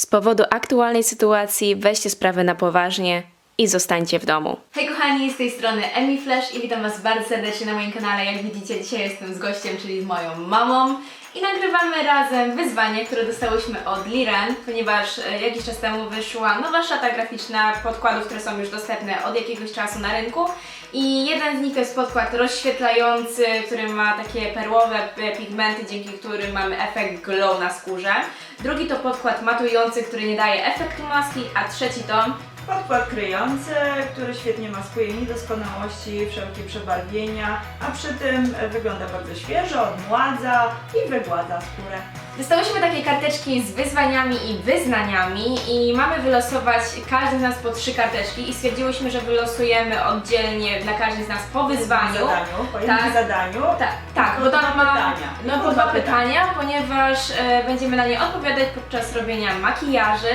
Z powodu aktualnej sytuacji weźcie sprawę na poważnie i zostańcie w domu. Hej kochani, z tej strony Emi Flash i witam Was bardzo serdecznie na moim kanale. Jak widzicie, dzisiaj jestem z gościem, czyli z moją mamą i nagrywamy razem wyzwanie, które dostałyśmy od Liren, ponieważ e, jakiś czas temu wyszła nowa szata graficzna podkładów, które są już dostępne od jakiegoś czasu na rynku i jeden z nich to jest podkład rozświetlający, który ma takie perłowe e, pigmenty, dzięki którym mamy efekt glow na skórze. Drugi to podkład matujący, który nie daje efektu maski, a trzeci to Podkład kryjący, który świetnie maskuje niedoskonałości, wszelkie przebarwienia, a przy tym wygląda bardzo świeżo, odmładza i wygładza skórę. Dostałyśmy takie karteczki z wyzwaniami i wyznaniami i mamy wylosować każdy z nas po trzy karteczki i stwierdziłyśmy, że wylosujemy oddzielnie dla każdej z nas po wyzwaniu. zadaniu, po jednym Tak. zadaniu. Tak, tak, Po bo dwa tam ma pytania. no, po dwa pytania, ponieważ e, będziemy na nie odpowiadać podczas robienia makijaży,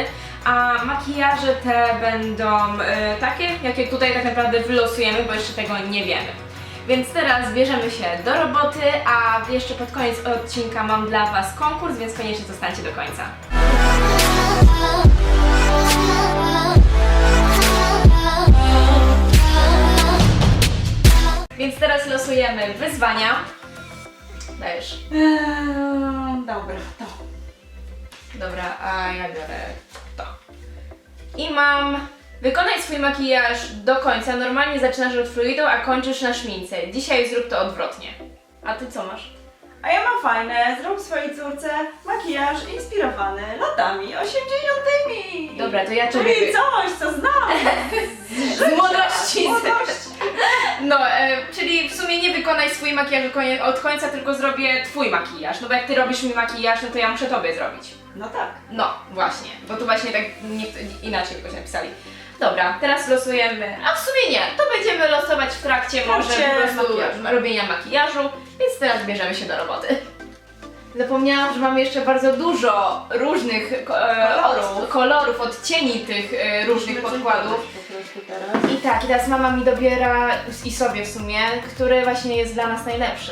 a makijaże te będą e, takie, jakie tutaj tak naprawdę wylosujemy, bo jeszcze tego nie wiemy. Więc teraz bierzemy się do roboty, a jeszcze pod koniec odcinka mam dla Was konkurs, więc koniecznie zostańcie do końca. Więc teraz losujemy wyzwania. Dajesz. Eee, dobra, to. Dobra, a ja biorę to. I mam. Wykonaj swój makijaż do końca. Normalnie zaczynasz od fluidu, a kończysz na szmince. Dzisiaj zrób to odwrotnie. A ty co masz? A ja mam fajne, zrób swojej córce makijaż inspirowany latami 80. Dobra, to ja Czyli ciebie. coś, co znam. Z młodości. Z młodości. No, e, czyli w sumie nie wykonaj swój makijaż do konie- od końca, tylko zrobię twój makijaż. No bo jak ty robisz mi makijaż, no to ja muszę tobie zrobić. No tak. No, właśnie, bo tu właśnie tak nie, inaczej jakoś napisali. Dobra, teraz losujemy. A w sumie nie, to będziemy losować w trakcie może po prostu makijażu. robienia makijażu, więc teraz bierzemy się do roboty. Zapomniałam, że mamy jeszcze bardzo dużo różnych e, Kolorów. od, kolorów, odcieni tych e, różnych podkładów. I tak, i teraz mama mi dobiera i sobie w sumie, który właśnie jest dla nas najlepszy.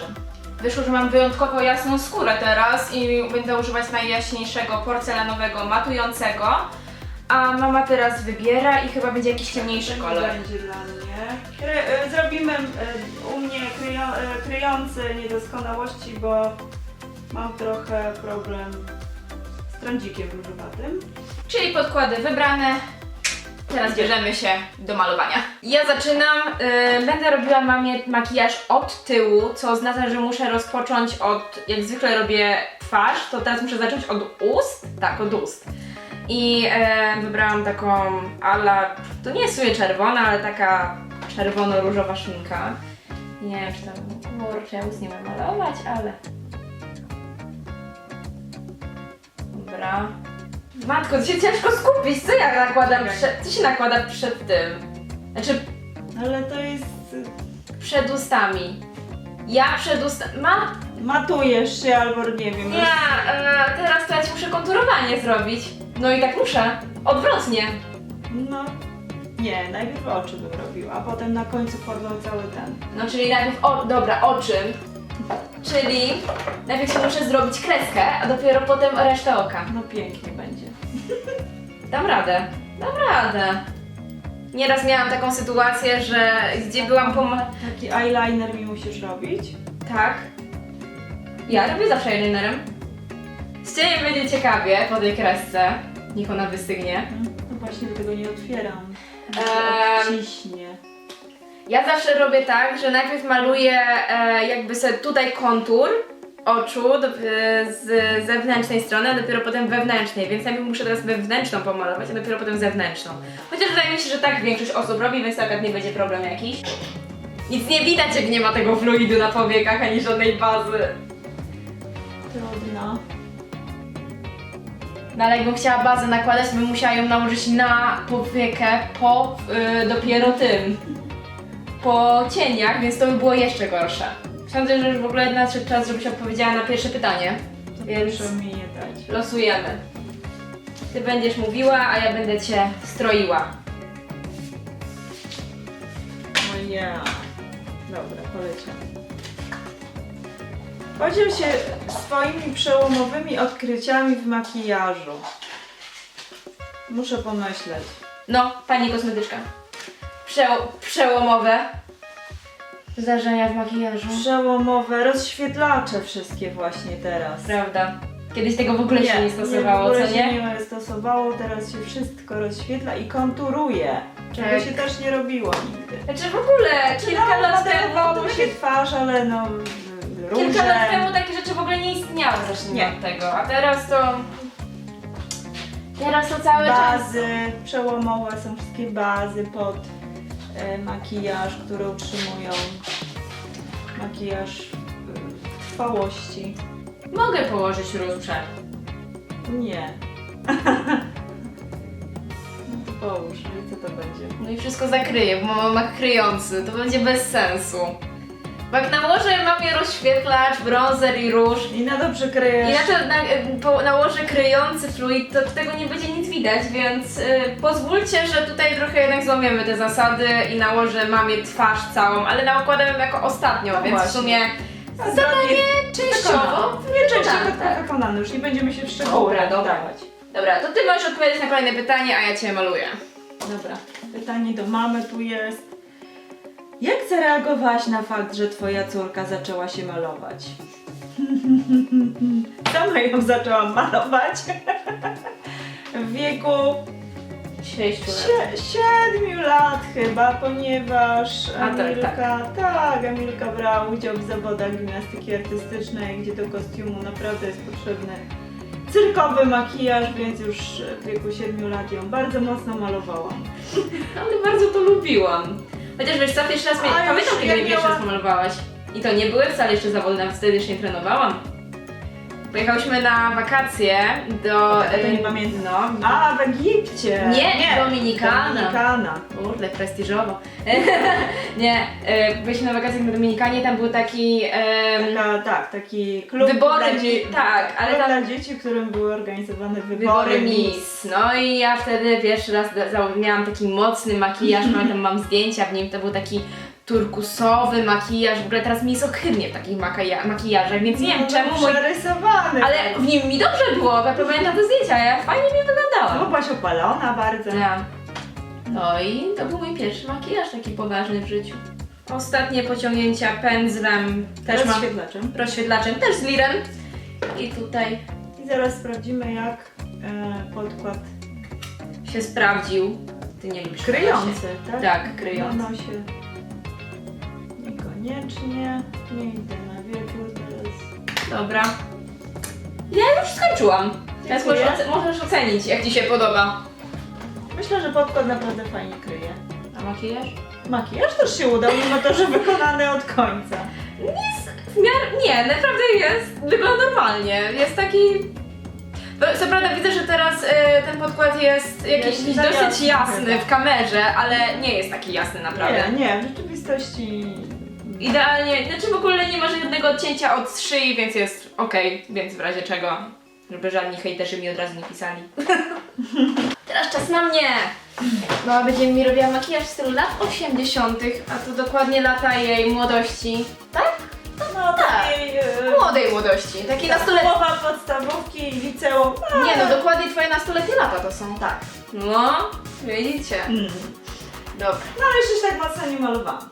Wyszło, że mam wyjątkowo jasną skórę teraz i będę używać najjaśniejszego porcelanowego matującego. A mama teraz wybiera i chyba będzie jakiś ciemniejszy kolor. będzie dla mnie. Kry, e, zrobimy e, u mnie kryją, e, kryjący niedoskonałości, bo mam trochę problem z trądzikiem różowatym. Czyli podkłady wybrane. Teraz bierzemy się do malowania. Ja zaczynam, y, będę robiła mamie makijaż od tyłu, co oznacza, że muszę rozpocząć od, jak zwykle robię twarz, to teraz muszę zacząć od ust, tak, od ust. I e, wybrałam taką ala, to nie jest w sumie czerwona, ale taka czerwono-różowa szminka. Nie wiem, czy tam, kurczę, ja ust nie wiem malować, ale... Dobra. Matko, to się ciężko skupić, co ja nakładam przed, co się nakłada przed tym? Znaczy, Ale to jest... przed ustami. Ja przed ustami, ma? Matujesz się albo nie wiem. Nie, e, teraz to ja ci muszę konturowanie zrobić. No i tak muszę, odwrotnie. No. Nie, najpierw oczy bym robiła, a potem na końcu formę cały ten. No czyli najpierw, o, dobra, oczy. Czyli najpierw się muszę zrobić kreskę, a dopiero potem resztę oka. No pięknie będzie. Dam radę, dam radę. Nieraz miałam taką sytuację, że gdzie byłam po... Taki eyeliner mi musisz robić. Tak. Ja robię zawsze eyelinerem. Z Ciebie będzie ciekawie po tej kresce. Niech ona wystygnie. No właśnie tego nie otwieram. Ehm. Ciśnie. Ja zawsze robię tak, że najpierw maluję e, jakby sobie tutaj kontur oczu do, e, z zewnętrznej strony, a dopiero potem wewnętrznej, więc najpierw muszę teraz wewnętrzną pomalować, a dopiero potem zewnętrzną. Chociaż wydaje mi się, że tak większość osób robi, więc akurat nie będzie problem jakiś. Nic nie widać, jak nie ma tego fluidu na powiekach, ani żadnej bazy. Trudno. No ale jakbym chciała bazę nakładać, bym musiała ją nałożyć na powiekę po y, dopiero tym. Po cieniach, więc to by było jeszcze gorsze. Sądzę, że już w ogóle nadszedł czas, żebyś odpowiedziała na pierwsze pytanie. Więc Proszę mi nie dać. losujemy. Ty będziesz mówiła, a ja będę cię stroiła. O ja. Dobra, poleciał. Podziel się swoimi przełomowymi odkryciami w makijażu. Muszę pomyśleć. No, pani kosmetyczka. Prze przełomowe zdarzenia w makijażu. Przełomowe rozświetlacze wszystkie właśnie teraz. Prawda. Kiedyś tego w ogóle się nie stosowało, w ogóle co się nie? nie stosowało, teraz się wszystko rozświetla i konturuje. Czego Tak. się też nie robiło nigdy. Znaczy w ogóle kilka no, lat temu modelowało to się takie, twarz, ale no róże. kilka lat temu takie rzeczy w ogóle nie istniały, zacznijmy Nie. od tego. A teraz to... Teraz to cały czas... Bazy przełomowe są wszystkie bazy pod makijaż, które utrzymują makijaż e, trwałości. Mogę położyć różdżę. Nie. no to połóż, i co to będzie? No i wszystko zakryje, bo mam kryjący. To będzie bez sensu. Jak nałożę mamie rozświetlacz, bronzer i róż I na to i przykryjesz. ja to na, po, nałożę kryjący fluid, to tego nie będzie nic widać, więc y, pozwólcie, że tutaj trochę jednak złamiemy te zasady i nałożę mamie twarz całą, ale nakładam ją jako ostatnią, No więc w właśnie. sumie zadanie częściowo Nie, częściowo wykonane, tak. tak. wykonane, już nie będziemy się w szczegóły wdawać. Dobra, to ty możesz odpowiedzieć na kolejne pytanie, a ja cię maluję. Dobra, pytanie do mamy tu jest. Jak zareagowałaś na fakt, że twoja córka zaczęła się malować? Sama ją zaczęłam malować. W wieku 6 lat. sie- siedmiu lat chyba, ponieważ A, tak, Emilka, tak, Emilka brała udział w zawodach gimnastyki artystycznej, gdzie do kostiumu naprawdę jest potrzebny cyrkowy makijaż, więc już w wieku 7 lat ją bardzo mocno malowałam. Ale bardzo to lubiłam. Chociaż wiesz co, pierwszy raz mnie... A, już Pamiętam, kiedy jak mnie pierwszy raz pomalowałaś. I to nie były wcale jeszcze zawody, nawet wtedy jeszcze nie trenowałam. Pojechałyśmy na wakacje do... Tego nie pamiętam. No. A, w Egipcie! Nie, Dominikana. Dominikana. Kurde, prestiżowo. nie, e, byliśmy na wakacjach na Dominikanie, tam był taki... em, Taka, tak, taki klub Wybory dla, tak, ale klub tam- dla dzieci, w którym były organizowane wybory, Wybory Miss. No i ja wtedy pierwszy raz da- za- miałam taki mocny makijaż, pamiętam, mam zdjęcia w nim, to był taki turkusowy makijaż, w ogóle teraz mi jest ohydnie w takich makija- makijażach, więc nie wiem No, czemu mój... Przerysowany. Ale w nim mi dobrze było, ja pamiętam te zdjęcia, ja fajnie mi No, wyglądałam. byłaś opalona bardzo. Ja. No i to był mój pierwszy makijaż taki poważny w życiu. Ostatnie pociągnięcia pędzlem, też mam Rozświetlaczem. rozświetlaczem, też z Liren. I tutaj I zaraz sprawdzimy jak e, podkład się sprawdził. Ty nie lubisz kryjący, tak? Tak, kryjący. Na nosie. Niekoniecznie. Nie idę na wieczór teraz. Dobra. Ja już skończyłam. Teraz Dziękuję. możesz, oce- możesz ocenić, jak Ci się podoba. Myślę, że podkład naprawdę fajnie kryje. A makijaż? Makijaż też się udał, mimo to, że wykonany od końca. W miarę, nie, naprawdę jest, wygląda normalnie. Jest taki... Bo Co prawda widzę, że teraz e, ten podkład jest jakiś Jest za dosyć jasny jasny chyba. w kamerze, ale nie jest taki jasny naprawdę. Nie, nie, w rzeczywistości... Idealnie, znaczy w ogóle nie ma żadnego odcięcia od szyi, więc jest okej, więc w razie czego, żeby żadni hejterzy mi od razu nie pisali. Teraz czas na mnie! Mama będzie mi robiła makijaż w stylu lat 80., a to dokładnie lata jej młodości. Tak? No, takiej... e, Młodej młodości, takiej nastoletniej. Połowa podstawówki i liceum. Nie no, dokładnie twoje nastoletnie lata to są. Tak. No, widzicie. Mm. Dobra. No ale jeszcze się tak mocno nie malowałam.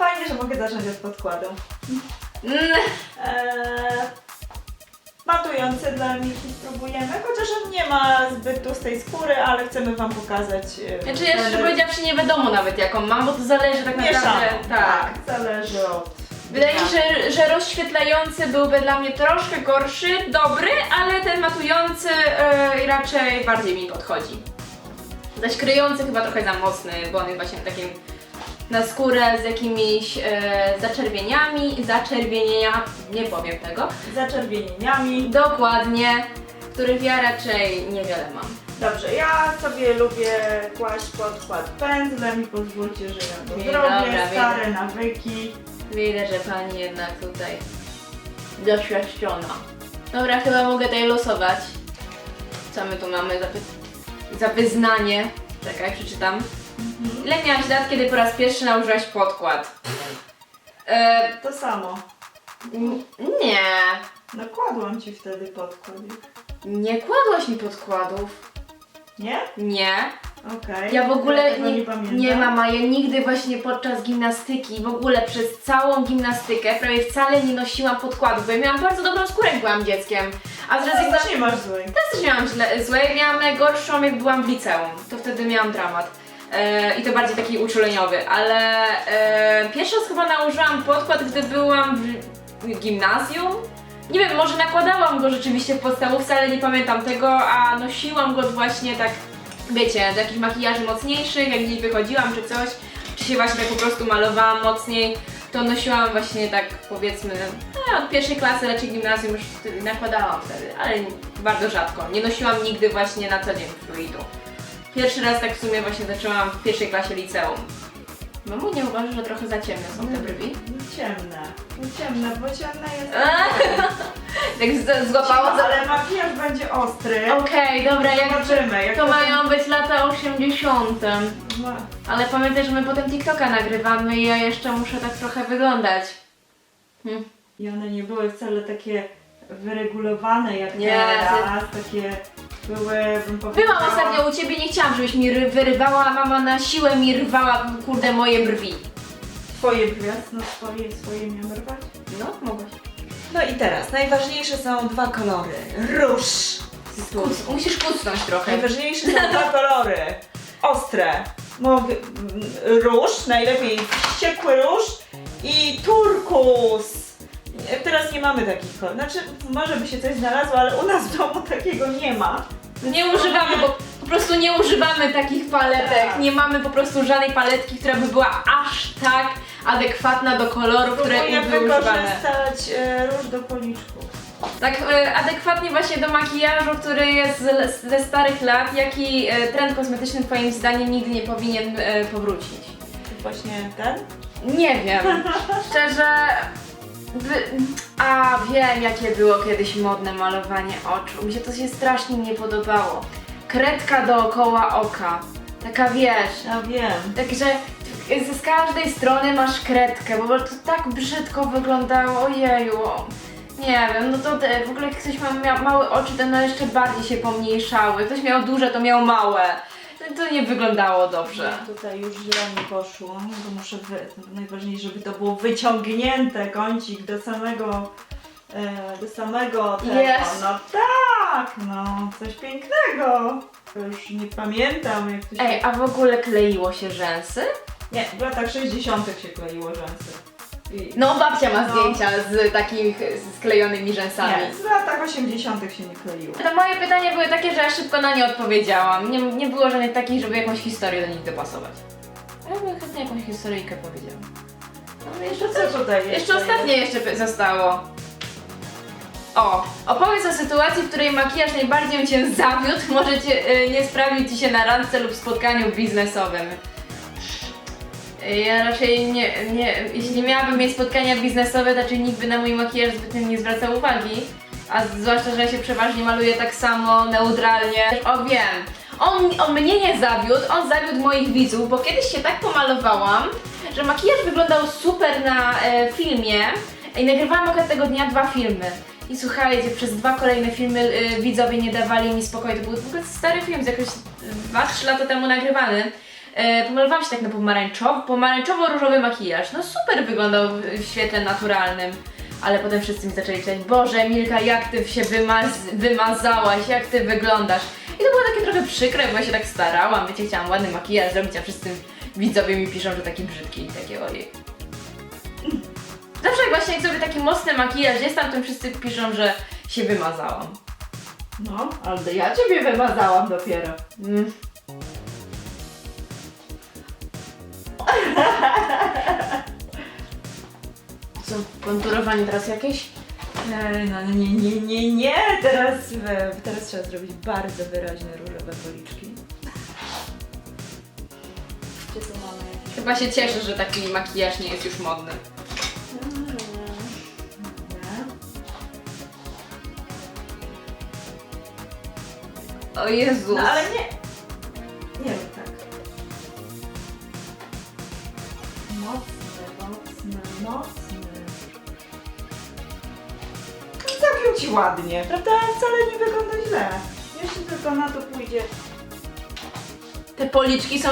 Fajnie, że mogę zacząć od podkładu. Mm, Eee, matujący dla Miki spróbujemy, chociaż on nie ma zbyt tłustej skóry, ale chcemy Wam pokazać. e, Znaczy ja szczerze powiedziawszy nie wiadomo nawet jaką mam, bo to zależy tak naprawdę. Tak, zależy od. Wydaje mi się, że, że rozświetlający byłby dla mnie troszkę gorszy, dobry, ale ten matujący e, raczej bardziej mi podchodzi. Zaś kryjący chyba trochę za mocny, bo on jest właśnie takim na skórę z jakimiś e, zaczerwieniami, zaczerwienienia, nie powiem tego, zaczerwienieniami. dokładnie, których ja raczej niewiele mam. Dobrze, ja sobie lubię kłaść podkład pędzlem i pozwólcie, że ja to Nie, zrobię. dobra, Stare nawyki. Widzę, że pani jednak tutaj doświadczona. Dobra, chyba mogę tutaj losować. Co my tu mamy za, py- za wyznanie? Czekaj, przeczytam. Ile miałaś lat, kiedy po raz pierwszy nałożyłaś podkład? E, To samo. n- nie, Nakładłam Ci wtedy podkład. nie kładłaś mi podkładów. Nie? Nie. Okej. Ja w ogóle tego nie, nie pamiętam. nie mama, ja nigdy właśnie podczas gimnastyki, w ogóle przez całą gimnastykę prawie wcale nie nosiłam podkładów, bo ja miałam bardzo dobrą skórę, jak byłam dzieckiem. A teraz jak Teraz też nie masz złej. Teraz też miałam źle, złe, miałam najgorszą jak byłam w liceum, to wtedy miałam dramat. E, I to bardziej taki uczuleniowy, ale e, pierwszy raz chyba nałożyłam podkład, gdy byłam w gimnazjum. Nie wiem, może nakładałam go rzeczywiście w podstawówce, ale nie pamiętam tego, a nosiłam go właśnie tak, wiecie, do jakichś makijaży mocniejszych, jak gdzieś wychodziłam czy coś, czy się właśnie tak po prostu malowałam mocniej, to nosiłam właśnie tak powiedzmy, no, od pierwszej klasy raczej gimnazjum już nakładałam wtedy, ale bardzo rzadko. Nie nosiłam nigdy właśnie na co dzień fluidu. Pierwszy raz tak w sumie właśnie zaczęłam w pierwszej klasie liceum. Mamo, nie uważasz, że trochę za ciemne są te brwi? No ciemne. No ciemne, bo ciemne jest. Tak z- złapało za... Ale makijaż będzie ostry. Okej, dobra, jak Zobaczymy. Jak to mają być lata 80. Ma- Ale pamiętaj, że my potem TikToka nagrywamy i ja jeszcze muszę tak trochę wyglądać. Hm. I one nie były wcale takie wyregulowane jak Nie, teraz. Takie były, bym powiedziała... Byłam ostatnio u ciebie, nie chciałam, żebyś mi ry- wyrywała, a mama na siłę mi rwała, kurde, moje brwi. Twoje gwiazd, no swoje, swoje miałam rwać. No, mogłaś. No i teraz, najważniejsze są dwa kolory. Róż. Kuc, musisz kucnąć trochę. Najważniejsze są dwa kolory. Ostre. Mogę, róż, najlepiej wściekły róż i turkus. Teraz nie mamy takich kolorów. Znaczy, może by się coś znalazło, ale u nas w domu takiego nie ma. Nie używamy, bo po prostu nie używamy takich paletek. Tak. Nie mamy po prostu żadnej paletki, która by była aż tak adekwatna do kolorów, które Próbuję były używane. wykorzystać e, róż do policzków. Tak e, adekwatnie właśnie do makijażu, który jest z- ze starych lat, jaki e, trend kosmetyczny twoim zdaniem nigdy nie powinien e, powrócić? Właśnie ten? Nie wiem. Szczerze. Wy... A wiem, jakie było kiedyś modne malowanie oczu. Mi się to się strasznie nie podobało. Kredka dookoła oka. Taka wiesz. Ja wiem. Także z każdej strony masz kredkę, bo to tak brzydko wyglądało, ojeju. Nie wiem, no to te, w ogóle jak ktoś ma mia- małe oczy, to one jeszcze bardziej się pomniejszały. Ktoś miał duże, to miał małe. To, nie wyglądało dobrze. Tutaj już źle mi poszło, bo muszę wy... najważniejsze, żeby to było wyciągnięte kącik do samego e, do samego tego. Jest. No tak, no coś pięknego. To Już nie pamiętam jak to się... Ej, a w ogóle kleiło się rzęsy? Nie, w latach 60 się kleiło rzęsy. No, babcia ma No. zdjęcia z takich sklejonymi rzęsami. Nie, w latach 80 się nie kleiło. To moje pytania były takie, że ja szybko na nie odpowiedziałam. Nie, nie było żadnych takich, żeby jakąś historię do nich dopasować. Ja bym chętnie jakąś historyjkę powiedziała. No, jeszcze Co tutaj jeszcze Jeszcze ostatnie jeszcze py- zostało. O, opowiedz o sytuacji, w której makijaż najbardziej cię zawiódł, może cię, y, nie sprawił ci się na randce lub spotkaniu biznesowym. Y, Ja raczej nie, nie, jeśli miałabym mieć spotkania biznesowe, to raczej nikt by na mój makijaż zbytnio nie zwracał uwagi. A zwłaszcza, że ja się przeważnie maluję tak samo, neutralnie. O wiem, on, on mnie nie zawiódł, on zawiódł moich widzów, bo kiedyś się tak pomalowałam, że makijaż wyglądał super na e, filmie i nagrywałam akurat tego dnia dwa filmy. I słuchajcie, przez dwa kolejne filmy e, widzowie nie dawali mi spokoju. To był w ogóle stary film, z jakoś 2-3 lata temu nagrywany. E, pomalowałam się tak na pomarańczowo, pomarańczowo-różowy makijaż. No super wyglądał w świetle naturalnym. Ale potem wszyscy mi zaczęli czytać, Boże Milka, jak ty się wymaz wymazałaś, jak ty wyglądasz. I to było takie trochę przykre, bo ja się tak starałam, wiecie, chciałam ładny makijaż zrobić, a wszyscy widzowie mi piszą, że taki brzydki i takie ojej. Zawsze jak właśnie jak sobie taki mocny makijaż jest, tam to wszyscy piszą, że się wymazałam. No, ale ja ciebie wymazałam dopiero. Mm. Co, konturowanie teraz jakieś? Ej, no nie, nie, nie, nie, teraz, e, teraz trzeba zrobić bardzo wyraźne różowe policzki. Gdzie tu mamy jakieś... Chyba się cieszę, że taki makijaż nie jest już modny. Dobra. O Jezus. No ale nie mocny, mocny. Całkiem ci ładnie, prawda? Wcale nie wygląda źle. Jeśli tylko na to pójdzie Te policzki są...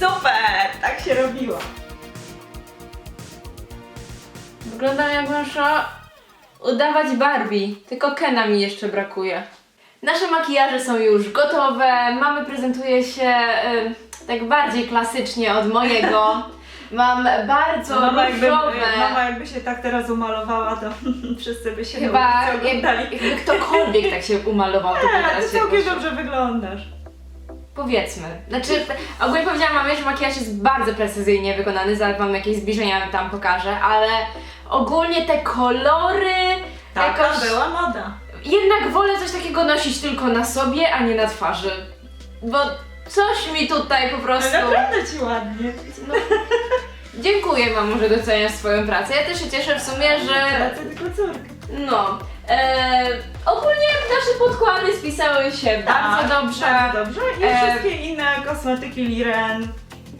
Super! Tak się robiło. Wyglądam jakbym szła udawać Barbie, tylko Kena mi jeszcze brakuje. Nasze makijaże są już gotowe, mamy prezentuje się y, tak bardziej klasycznie od mojego. Mam bardzo Mama jakby, różowe... mama jakby się tak teraz umalowała, to wszyscy by się Chyba na ulicy oglądali. jakby ktokolwiek tak się umalował, to by Nie, teraz ty się całkiem dobrze wyglądasz. Powiedzmy. Znaczy, ogólnie powiedziałam mamie, że makijaż jest bardzo precyzyjnie wykonany, zaraz wam jakieś zbliżenia tam pokażę, ale ogólnie te kolory Taka jakoś... była moda. Jednak wolę coś takiego nosić tylko na sobie, a nie na twarzy. Bo coś mi tutaj po prostu... Naprawdę ci ładnie. No, dziękuję mamo, że doceniasz swoją pracę. Ja też się cieszę w sumie, że... Pracę tylko córkę. No. E, ogólnie nasze podkłady spisały się bardzo dobrze. Tak, Bardzo dobrze. I E, wszystkie inne kosmetyki Liren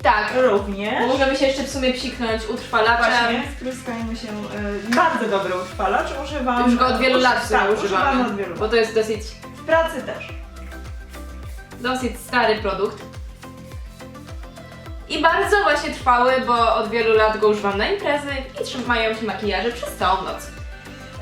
Tak. również. Możemy się jeszcze w sumie psiknąć utrwalaczem. Właśnie, spryskajmy się. E, bardzo dobry utrwalacz, używam. Już go od wielu lat w sumie tak, używamy, używam od wielu bo lat. to jest dosyć, W pracy też. Dosyć stary produkt. I bardzo właśnie trwały, bo od wielu lat go używam na imprezy i trzymają się makijaże przez całą noc.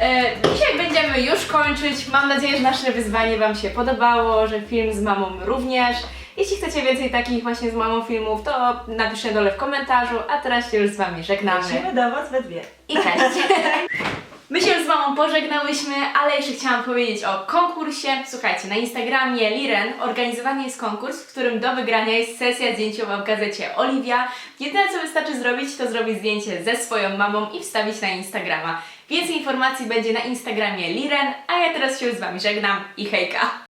E, dzisiaj będziemy już kończyć. Mam nadzieję, że nasze wyzwanie Wam się podobało, że film z mamą również. Jeśli chcecie więcej takich właśnie z mamą filmów, to napiszcie dole w komentarzu, a teraz się już z Wami żegnamy. Lecimy do Was we dwie. I cześć! My się z mamą pożegnałyśmy, ale jeszcze chciałam powiedzieć o konkursie. Słuchajcie, na Instagramie Liren organizowany jest konkurs, w którym do wygrania jest sesja zdjęciowa w gazecie Oliwia. Jedyne co wystarczy zrobić, to zrobić zdjęcie ze swoją mamą i wstawić na Instagrama. Więcej informacji będzie na Instagramie Liren, a ja teraz się z Wami żegnam i hejka!